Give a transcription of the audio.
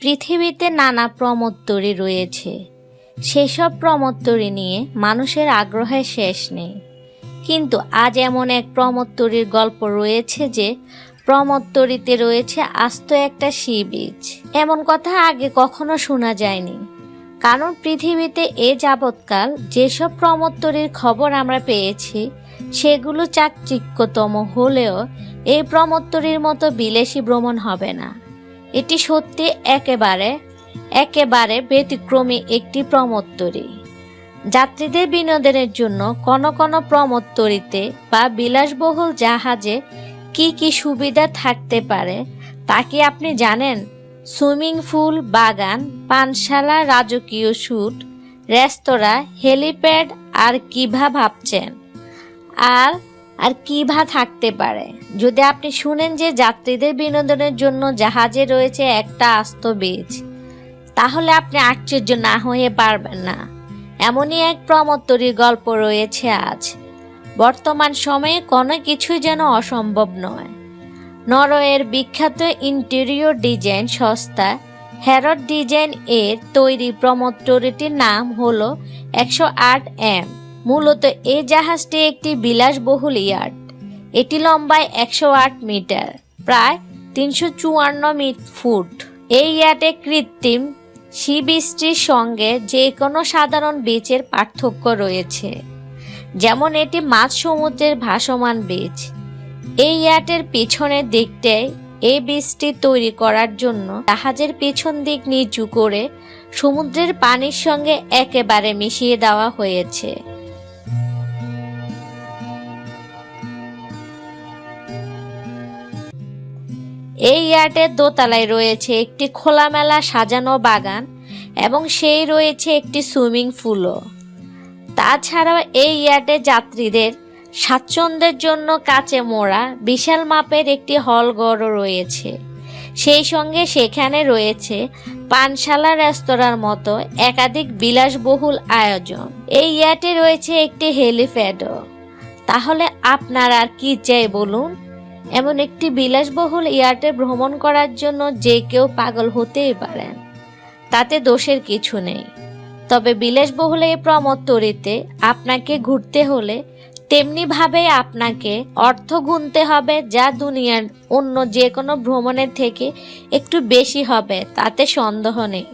পৃথিবীতে নানা প্রমোত্তরী রয়েছে। সেসব প্রমোত্তরী নিয়ে মানুষের আগ্রহের শেষ নেই। কিন্তু আজ এমন এক প্রমোত্তরীর গল্প রয়েছে যে, প্রমোত্তরীতে রয়েছে আস্ত একটা সি বীজ। এমন কথা আগে কখনো শোনা যায়নি। কারণ পৃথিবীতে এ যাবৎকাল যেসব প্রমোত্তরীর খবর আমরা পেয়েছি, সেগুলো চাকচিক্যতম হলেও এই প্রমোত্তরীর মতো বিলেসী ভ্রমণ হবে না। এটি সত্যি একেবারে একেবারে ব্যতিক্রমী একটি প্রমোত্তরী। যাত্রীদের বিনোদনের জন্য কোন কোন প্রমোত্তরীতে বা বিলাসবহুল জাহাজে কি কি সুবিধা থাকতে পারে তা কি আপনি জানেন? সুইমিং পুল, বাগান, পানশালা, রাজকীয় শ্যুট রেস্তোরাঁ, হেলিপ্যাড আর কিভা ভাবছেন? আর আর কিভা থাকতে পারে? যদি আপনি শুনেন যে যাত্রীদের বিনোদনের জন্য জাহাজে রয়েছে একটা আস্ত বীজ, তাহলে আপনি আশ্চর্য না হয়ে পারবেন না। এমনই এক প্রমোত্তরীর গল্প রয়েছে আজ। বর্তমান সময়ে কোনো কিছুই যেন অসম্ভব নয়। নরওয়ের বিখ্যাত ইন্টেরিয়র ডিজাইন সংস্থা হ্যারড ডিজাইন এর তৈরি প্রমোত্তরীটির নাম হলো একশো আট এম। মূলত এই জাহাজটি একটি বিলাসবহুল ইয়ার্ড। এটি লম্বায় একশো আট মিটার, প্রায় তিনশো চুয়ান্ন ফুট। এই ইয়ার্ডে কৃত্রিম সি বীজটির সঙ্গে যে কোনো সাধারণ বীজের পার্থক্য রয়েছে, যেমন এটি মাঝ সমুদ্রের ভাসমান বীজ। এই ইয়ার্ডের পিছনের দিকটায় এই বীজটি তৈরি করার জন্য জাহাজের পেছন দিক নিচু করে সমুদ্রের পানির সঙ্গে একেবারে মিশিয়ে দেওয়া হয়েছে। এই ইয়ার্ডের দোতলায় রয়েছে একটি খোলামেলা সাজানো বাগান এবং সেই রয়েছে একটি সুইমিং পুলও। তাছাড়াও এই ইয়ার্ডে যাত্রীদের স্বাচ্ছন্দ্যের জন্য কাচে মোড়া, বিশাল মাপের একটি হলঘরও রয়েছে। সেই সঙ্গে সেখানে রয়েছে পানশালা রেস্তোরাঁর মতো একাধিক বিলাসবহুল আয়োজন। এই ইয়ার্ডে রয়েছে একটি হেলিপ্যাডও। তাহলে আপনার আর কি চাই বলুন? এমন একটি বিলাসবহুল ইয়ার্ডে ভ্রমণ করার জন্য যে কেউ পাগল হতেই পারেন। তাতে দোষের কিছু নেই। তবে বিলাসবহুল এই প্রমোত্তরিতে আপনাকে ঘুরতে হলে তেমনিভাবে আপনাকে অর্থ গুনতে হবে যা দুনিয়ার অন্য যে কোনো ভ্রমণের থেকে একটু বেশি হবে, তাতে সন্দেহ নেই।